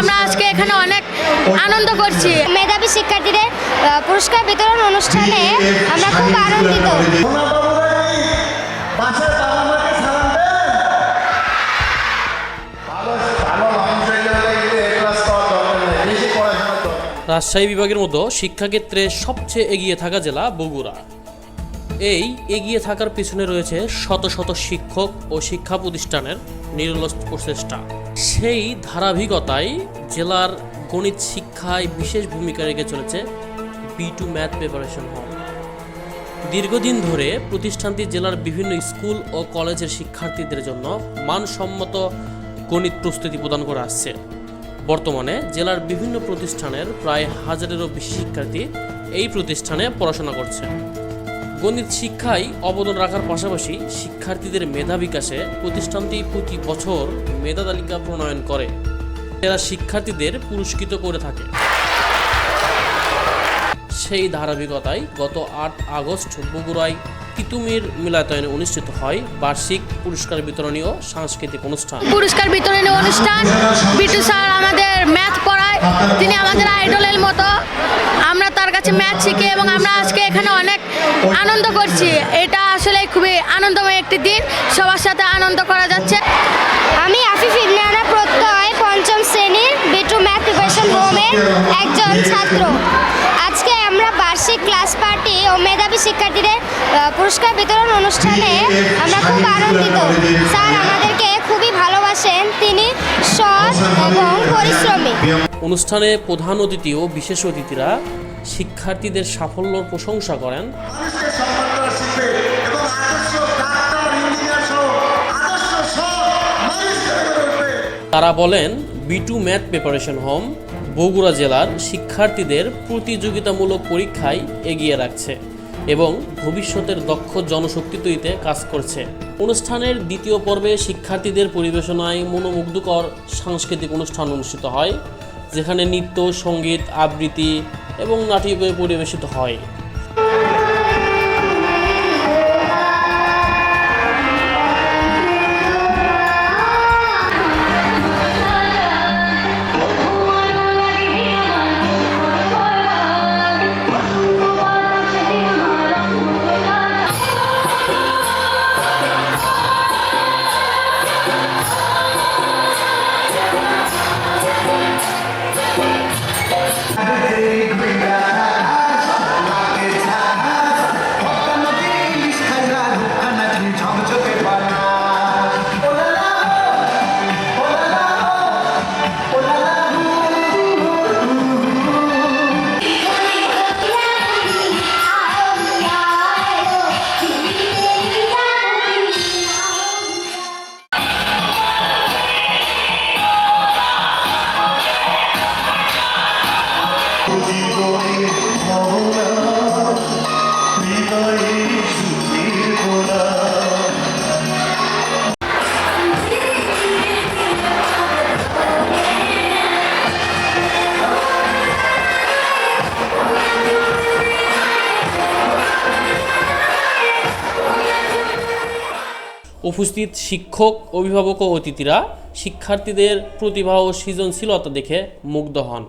আমরা আজকে এখানে অনেক আনন্দ করছি। মেধাবী শিক্ষার্থীদের পুরস্কার বিতরণ অনুষ্ঠানে আমরা খুব আনন্দিত। রাজশাহী বিভাগের মতো শিক্ষাক্ষেত্রে সবচেয়ে এগিয়ে থাকা জেলা বগুড়া। এই এগিয়ে থাকার পিছনে রয়েছে শত শত শিক্ষক ও শিক্ষা প্রতিষ্ঠানের নিরলস প্রচেষ্টা। সেই ধারাবাহিকতায় জেলার গণিত শিক্ষায় বিশেষ ভূমিকা রেখে চলেছে বি টু ম্যাথ প্রিপারেশন হল দীর্ঘদিন ধরে প্রতিষ্ঠানটি জেলার বিভিন্ন স্কুল ও কলেজের শিক্ষার্থীদের জন্য মানসম্মত গণিত প্রস্তুতি প্রদান করে আসছে। বর্তমানে জেলার বিভিন্ন প্রতিষ্ঠানের প্রায় হাজারেরও বেশি শিক্ষার্থী এই প্রতিষ্ঠানে পড়াশোনা করছে। গণিত শিক্ষায় অবদান রাখার পাশাপাশি শিক্ষার্থীদের মেধা বিকাশে প্রতিষ্ঠানটি প্রতি বছর মেধা তালিকা প্রণয়ন করে। এরা শিক্ষার্থীদের পুরস্কৃত করে থাকে। সেই ধারাবাহিকতায় গত আট আগস্ট বগুড়ায় তিতুমির মিলায়তনে অনুষ্ঠিত হয় বার্ষিক পুরস্কার বিতরণী ও সাংস্কৃতিক অনুষ্ঠান। পুরস্কার বিতরণী অনুষ্ঠান। বিটু স্যার আমাদের ম্যাথ পড়ায়। তিনি আমাদের আইডলের মতো। আমরা তার কাছে ম্যাথ শিখি এবং আমরা আজকে এখানে অনেক আনন্দ করছি। এটা আসলে খুবই আনন্দময় একটি দিন। সবার সাথে আনন্দ করা যাচ্ছে। আমি আফিফ ইবনানা প্রত্যয় পঞ্চম শ্রেণির বিটু ম্যাথ প্রিপারেশন হোমের একজন ছাত্র। আজকে আমরা বার্ষিক ক্লাস পার্টি ও মেধাবী শিক্ষার্থীদের পুরস্কার বিতরণ অনুষ্ঠানে আমরা খুব আনন্দিত। স্যার আমাদেরকে খুবই ভালোবাসেন। তিনি সৎ এবং পরিশ্রমী। অনুষ্ঠানে প্রধান অতিথি ও বিশেষ অতিথিরা শিক্ষার্থীদের সাফল্যর প্রশংসা করেন। তারা বলেন B two math preparation home Bogura জেলার শিক্ষার্থীদের প্রতিযোগিতামূলক পরীক্ষায় এগিয়ে রাখছে এবং ভবিষ্যতের দক্ষ জনশক্তি তৈরিতে কাজ করছে। অনুষ্ঠানের দ্বিতীয় পর্বে শিক্ষার্থীদের পরিবেশনায় মনোমুগ্ধকর সাংস্কৃতিক অনুষ্ঠান অনুষ্ঠিত হয় যেখানে নৃত্য সংগীত আবৃত্তি এবং নাটি পরিবেশিত হয়। উপস্থিত শিক্ষক অভিভাবক ও অতিথিরা শিক্ষার্থীদের প্রতিভা ও সৃজনশীলতা দেখে মুগ্ধ হন।